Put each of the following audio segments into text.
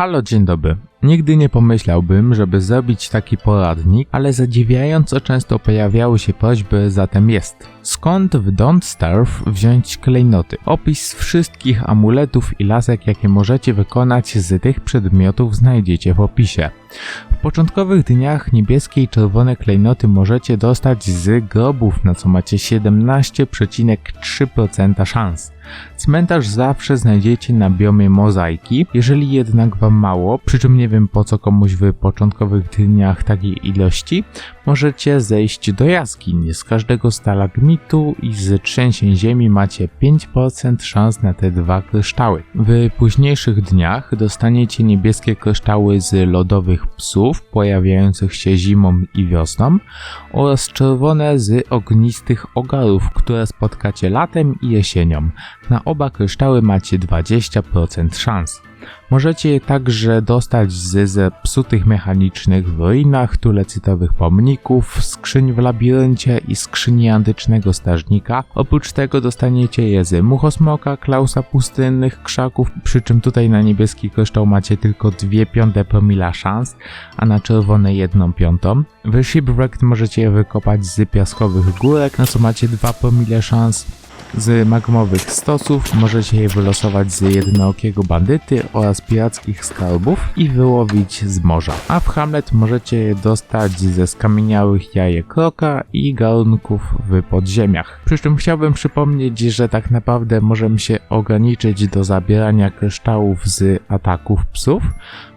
Halo, dzień dobry. Nigdy nie pomyślałbym, żeby zrobić taki poradnik, ale zadziwiająco często pojawiały się prośby, zatem jest. Skąd w Don't Starve wziąć klejnoty? Opis wszystkich amuletów i lasek, jakie możecie wykonać z tych przedmiotów znajdziecie w opisie. W początkowych dniach niebieskie i czerwone klejnoty możecie dostać z grobów, na co macie 17,3% szans. Cmentarz zawsze znajdziecie na biomie mozaiki, jeżeli jednak wam mało, przy czym nie wiem po co komuś w początkowych dniach takiej ilości, możecie zejść do jaskiń. Z każdego stalagmitu i z trzęsień ziemi macie 5% szans na te dwa kryształy. W późniejszych dniach dostaniecie niebieskie kryształy z lodowych psów pojawiających się zimą i wiosną oraz czerwone z ognistych ogarów, które spotkacie latem i jesienią. Na oba kryształy macie 20% szans. Możecie je także dostać z zepsutych mechanicznych w ruinach, tulecytowych pomników, skrzyń w labiryncie i skrzyni antycznego strażnika. Oprócz tego dostaniecie je z muchosmoka, klausa pustynnych, krzaków, przy czym tutaj na niebieski kryształ macie tylko 2 piąte promila szans, a na czerwone 1 piątą. W Shipwrecked możecie je wykopać z piaskowych górek, na co macie 2 promile szans. Z magmowych stosów możecie je wylosować z jednookiego bandyty oraz pirackich skarbów i wyłowić z morza. A w Hamlet możecie je dostać ze skamieniałych jajek kroka i garnków w podziemiach. Przy czym chciałbym przypomnieć, że tak naprawdę możemy się ograniczyć do zabierania kryształów z ataków psów,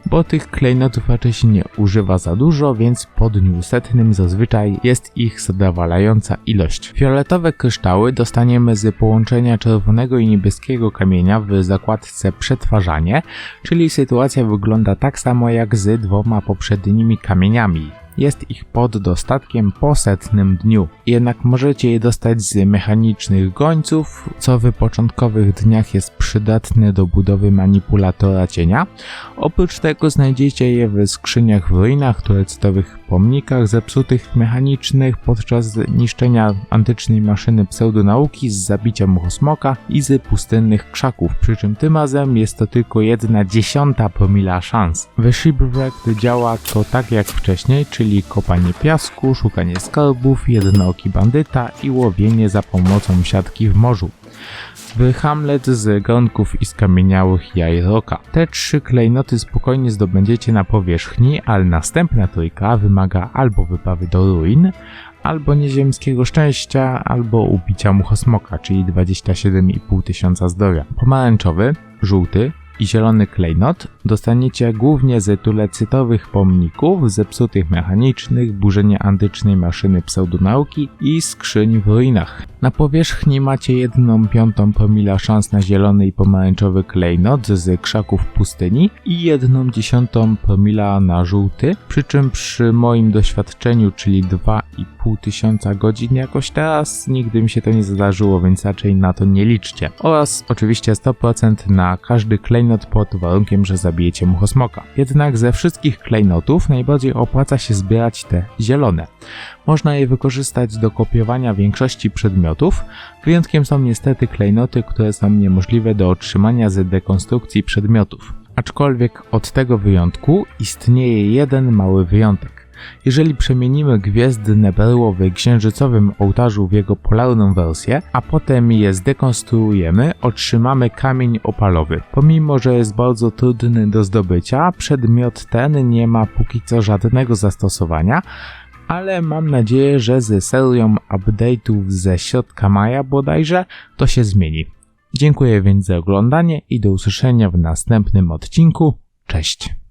bo tych klejnotów raczej się nie używa za dużo, więc po dniu setnym zazwyczaj jest ich zadowalająca ilość. Fioletowe kryształy dostaniemy z połączenia czerwonego i niebieskiego kamienia w zakładce przetwarzanie, czyli sytuacja wygląda tak samo jak z dwoma poprzednimi kamieniami. Jest ich pod dostatkiem po setnym dniu. Jednak możecie je dostać z mechanicznych gońców, co w początkowych dniach jest przydatne do budowy manipulatora cienia. Oprócz tego znajdziecie je w skrzyniach w ruinach, turectowych pomnikach zepsutych mechanicznych podczas niszczenia antycznej maszyny pseudonauki z zabicia muchosmoka i z pustynnych krzaków, przy czym tym razem jest to tylko jedna dziesiąta promila szans. W Shipwrecked działa to tak jak wcześniej, czyli kopanie piasku, szukanie skarbów, jednooki bandyta i łowienie za pomocą siatki w morzu w Hamlet z gronków i skamieniałych jaj roka. Te trzy klejnoty spokojnie zdobędziecie na powierzchni, ale następna trójka wymaga albo wyprawy do ruin, albo nieziemskiego szczęścia, albo ubicia muchosmoka, czyli 27,5 tysiąca zdrowia. Pomarańczowy, żółty, i zielony klejnot dostaniecie głównie z tulecytowych pomników, zepsutych mechanicznych, burzenia antycznej maszyny pseudonauki i skrzyń w ruinach. Na powierzchni macie jedną piątą promila szans na zielony i pomarańczowy klejnot z krzaków pustyni i jedną dziesiątą promila na żółty, przy czym przy moim doświadczeniu, czyli 2,5 tysiąca godzin jakoś teraz, nigdy mi się to nie zdarzyło, więc raczej na to nie liczcie. Oraz oczywiście 100% na każdy klejnot pod warunkiem, że zabijecie muchosmoka. Jednak ze wszystkich klejnotów najbardziej opłaca się zbierać te zielone. Można je wykorzystać do kopiowania większości przedmiotów. Wyjątkiem są niestety klejnoty, które są niemożliwe do otrzymania z dekonstrukcji przedmiotów. Aczkolwiek od tego wyjątku istnieje jeden mały wyjątek. Jeżeli przemienimy gwiezdne berło w księżycowym ołtarzu w jego polarną wersję, a potem je zdekonstruujemy, otrzymamy kamień opalowy. Pomimo, że jest bardzo trudny do zdobycia, przedmiot ten nie ma póki co żadnego zastosowania, ale mam nadzieję, że z serią update'ów ze środka maja bodajże to się zmieni. Dziękuję więc za oglądanie i do usłyszenia w następnym odcinku. Cześć!